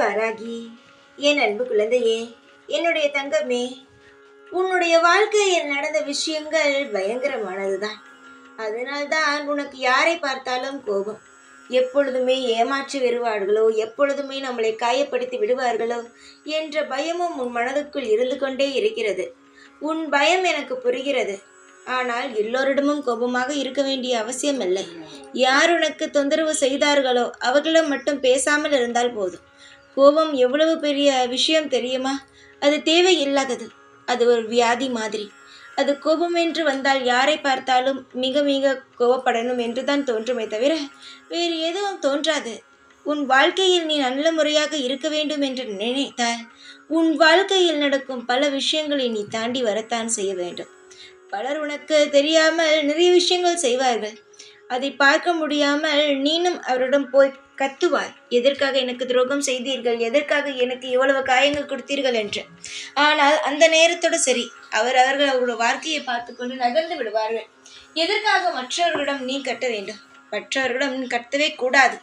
வாராகி என் அன்பு குழந்தையே என்னுடைய தங்கமே உன்னுடைய வாழ்க்கையில் நடந்த விஷயங்கள் பயங்கரமானதுதான். அதனால்தான் உனக்கு யாரை பார்த்தாலும் கோபம். எப்பொழுதுமே ஏமாற்றி வருவார்களோ எப்பொழுதுமே நம்மளை காயப்படுத்தி விடுவார்களோ என்ற பயமும் உன் மனதுக்குள் இருந்து கொண்டே இருக்கிறது. உன் பயம் எனக்கு புரிகிறது. ஆனால் எல்லோரிடமும் கோபமாக இருக்க வேண்டிய அவசியம் இல்லை யார் உனக்கு தொந்தரவு செய்தார்களோ அவர்களிடம் மட்டும் பேசாமல் இருந்தால் போதும். கோபம் எவ்வளவு பெரிய விஷயம் தெரியுமா? அது தேவையில்லாதது. அது ஒரு வியாதி மாதிரி. அது கோபம் என்று வந்தால் யாரை பார்த்தாலும் மிக மிக கோபப்படணும் என்று தான் தோன்றுமே தவிர வேறு எதுவும் தோன்றாது. உன் வாழ்க்கையில் நீ நல்ல முறையாக இருக்க வேண்டும் என்று நினைத்தால் உன் வாழ்க்கையில் நடக்கும் பல விஷயங்களை நீ தாண்டி வரத்தான் செய்ய வேண்டும். பலர் உனக்கு தெரியாமல் நிறைய விஷயங்கள் செய்வார்கள். அதை பார்க்க முடியாமல் நீனும் அவரிடம் போய் கத்துவாய். எதற்காக எனக்கு துரோகம் செய்தீர்கள்? எதற்காக எனக்கு இவ்வளவு காயங்கள் கொடுத்தீர்கள் என்று. ஆனால் அந்த நேரத்தோடு சரி அவர் அவர்கள் அவரோட வாழ்க்கையை பார்த்துக்கொண்டு நகர்ந்து விடுவார்கள். எதற்காக மற்றவர்களிடம் நீ கட்ட வேண்டும்? மற்றவர்களிடம் நீ கட்டவே கூடாது.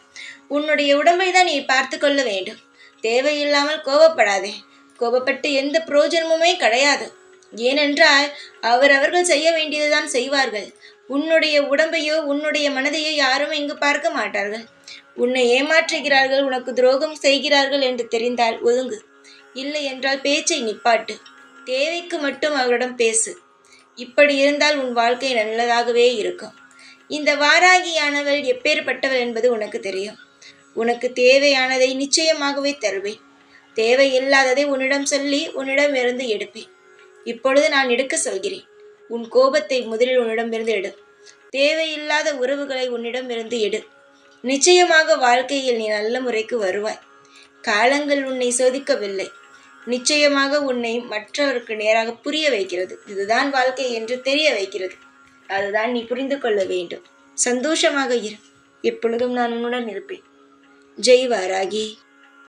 உன்னுடைய உடம்பை தான் நீ பார்த்து கொள்ள வேண்டும். தேவையில்லாமல் கோபப்படாதே. கோபப்பட்டு எந்த பிரயோஜனமுமே கிடையாது. ஏனென்றால் அவரவர்கள் செய்ய வேண்டியதுதான் செய்வார்கள். உன்னுடைய உடம்பையோ உன்னுடைய மனதையோ யாரும் இங்கு பார்க்க மாட்டார்கள். உன்னை ஏமாற்றுகிறார்கள் உனக்கு துரோகம் செய்கிறார்கள் என்று தெரிந்தால் ஒதுங்கு. இல்லை என்றால் பேச்சை நிப்பாட்டு. தேவைக்கு மட்டும் அவரிடம் பேசு. இப்படி இருந்தால் உன் வாழ்க்கை நல்லதாகவே இருக்கும். இந்த வாராகியானவள் எப்பேற்பட்டவள் என்பது உனக்கு தெரியும். உனக்கு தேவையானதை நிச்சயமாகவே தருவேன். தேவையில்லாததை உன்னிடம் சொல்லி உன்னிடமிருந்து எடுப்பேன். இப்பொழுது நான் எடுக்க சொல்கிறேன். உன் கோபத்தை முதலில் உன்னிடமிருந்து எடு. தேவையில்லாத உறவுகளை உன்னிடமிருந்து எடு. நிச்சயமாக வாழ்க்கையில் நீ நல்ல முறைக்கு வருவாய். காலங்கள் உன்னை சோதிக்கவில்லை. நிச்சயமாக உன்னை மற்றவருக்கு நேராக புரிய வைக்கிறது. இதுதான் வாழ்க்கை என்று தெரிய வைக்கிறது. அதுதான் நீ புரிந்து கொள்ள வேண்டும். சந்தோஷமாக இரு. எப்பொழுதும் நான் உன்னுடன் இருப்பேன். ஜெய் வாராகி.